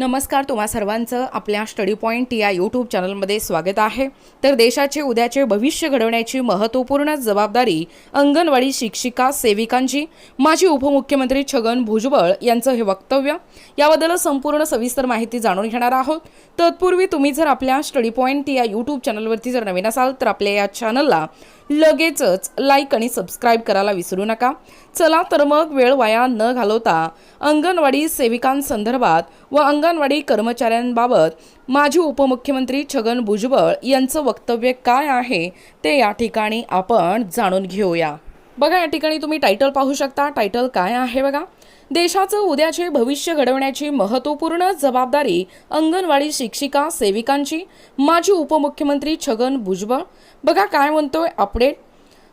नमस्कार तुम्हा सर्वांचं आपल्या स्टडी पॉईंट या यूट्यूब चॅनलमध्ये स्वागत आहे. तर देशाचे उद्याचे भविष्य घडवण्याची महत्त्वपूर्ण जबाबदारी अंगणवाडी शिक्षिका सेविकांची. माजी उपमुख्यमंत्री छगन भुजबळ यांचं हे वक्तव्य. याबद्दल संपूर्ण सविस्तर माहिती जाणून घेणार आहोत. तत्पूर्वी तुम्ही जर आपल्या स्टडी पॉईंट या यूट्यूब चॅनलवरती जर नवीन असाल तर आपल्या या चॅनलला लगेचच लाईक आणि सबस्क्राईब करायला विसरू नका. चला तर मग वेळ वाया न घालवता अंगणवाडी सेविकांसंदर्भात व अंगणवाडी कर्मचाऱ्यांबाबत माजी उपमुख्यमंत्री छगन भुजबळ यांचं वक्तव्य काय आहे ते या ठिकाणी आपण जाणून घेऊया. बघा या ठिकाणी तुम्ही टायटल पाहू शकता. टायटल काय आहे बघा? देशाचं उद्याचे भविष्य घडवण्याची महत्त्वपूर्ण जबाबदारी अंगणवाडी शिक्षिका सेविकांची माजी उपमुख्यमंत्री छगन भुजबळ. बघा काय म्हणतोय अपडेट?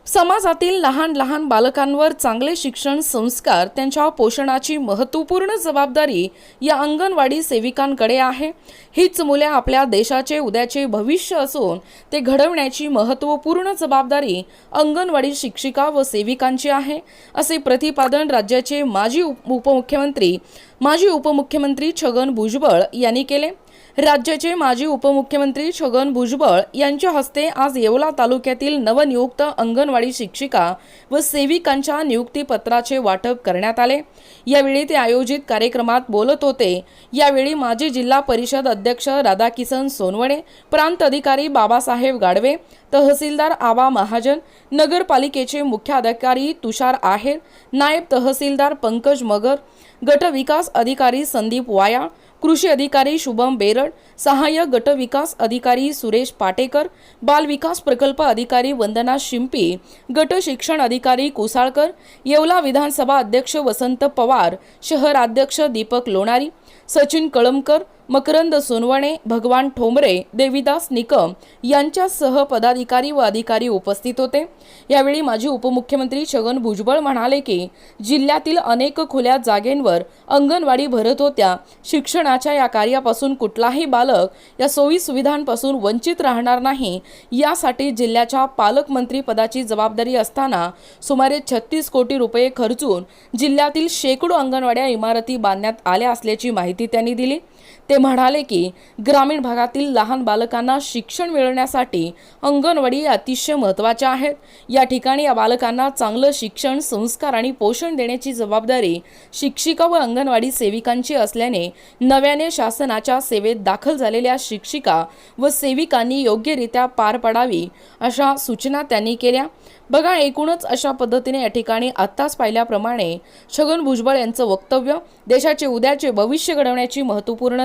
समाजातील लहान लहान बालकांवर चांगले शिक्षण संस्कार त्यांच्या पोषणाची महत्त्वपूर्ण जबाबदारी या अंगणवाडी सेविकांकडे आहे. हीच मुले आपल्या देशाचे उद्याचे भविष्य असून ते घडवण्याची महत्त्वपूर्ण जबाबदारी अंगणवाडी शिक्षिका व सेविकांची आहे असे प्रतिपादन राज्याचे माजी उप उपमुख्यमंत्री माजी उपमुख्यमंत्री छगन भुजबळ यांनी केले. राज्याचे माजी उपमुख्यमंत्री छगन भुजबळ यांच्या हस्ते आज येवला तालुक्यातील नवनियुक्त अंगणवाडी शिक्षिका व सेविकांच्या नियुक्तीपत्राचे वाटप करण्यात आले. यावेळी ते आयोजित कार्यक्रमात बोलत होते. यावेळी माजी जिल्हा परिषद अध्यक्ष राधाकिसन सोनवणे प्रांत अधिकारी बाबासाहेब गाडवे तहसीलदार आबा महाजन नगरपालिकेचे मुख्याधिकारी तुषार आहेर नायब तहसीलदार पंकज मगर गट विकास अधिकारी संदीप वाया कृषी अधिकारी शुभम बेरड सहाय्यक गटविकास अधिकारी सुरेश पाटेकर बाल विकास प्रकल्प अधिकारी वंदना शिंपी गट शिक्षण अधिकारी कुसाळकर येवला विधानसभा अध्यक्ष वसंत पवार शहराध्यक्ष दीपक लोणारी सचिन कळमकर मकरंद सोनवणे भगवान ठोंबरे देविदास निकम यांच्यासह पदाधिकारी व अधिकारी उपस्थित होते. यावेळी माजी उपमुख्यमंत्री छगन भुजबळ म्हणाले की जिल्ह्यातील अनेक खुल्या जागेंवर अंगणवाडी भरत होत्या. शिक्षणाच्या या कार्यापासून कुठलाही बालक या सोयी सुविधांपासून वंचित राहणार नाही. यासाठी जिल्ह्याच्या पालकमंत्री पदाची जबाबदारी असताना सुमारे छत्तीस कोटी रुपये खर्चून जिल्ह्यातील शेकडो अंगणवाड्या इमारती बांधण्यात आल्या असल्याची माहिती त्यांनी दिली. ते म्हणाले की ग्रामीण भागातील लहान बालकांना शिक्षण मिळवण्यासाठी अंगणवाडी अतिशय महत्त्वाच्या आहेत. या ठिकाणी या बालकांना चांगलं शिक्षण संस्कार आणि पोषण देण्याची जबाबदारी शिक्षिका व अंगणवाडी सेविकांची असल्याने नव्याने शासनाच्या सेवेत दाखल झालेल्या शिक्षिका व सेविकांनी योग्यरित्या पार पडावी अशा सूचना त्यांनी केल्या. बघा एकूणच अशा पद्धतीने या ठिकाणी आत्ताच पाहिल्याप्रमाणे छगन भुजबळ यांचं वक्तव्य देशाचे उद्याचे भविष्य घडवण्याची महत्त्वपूर्ण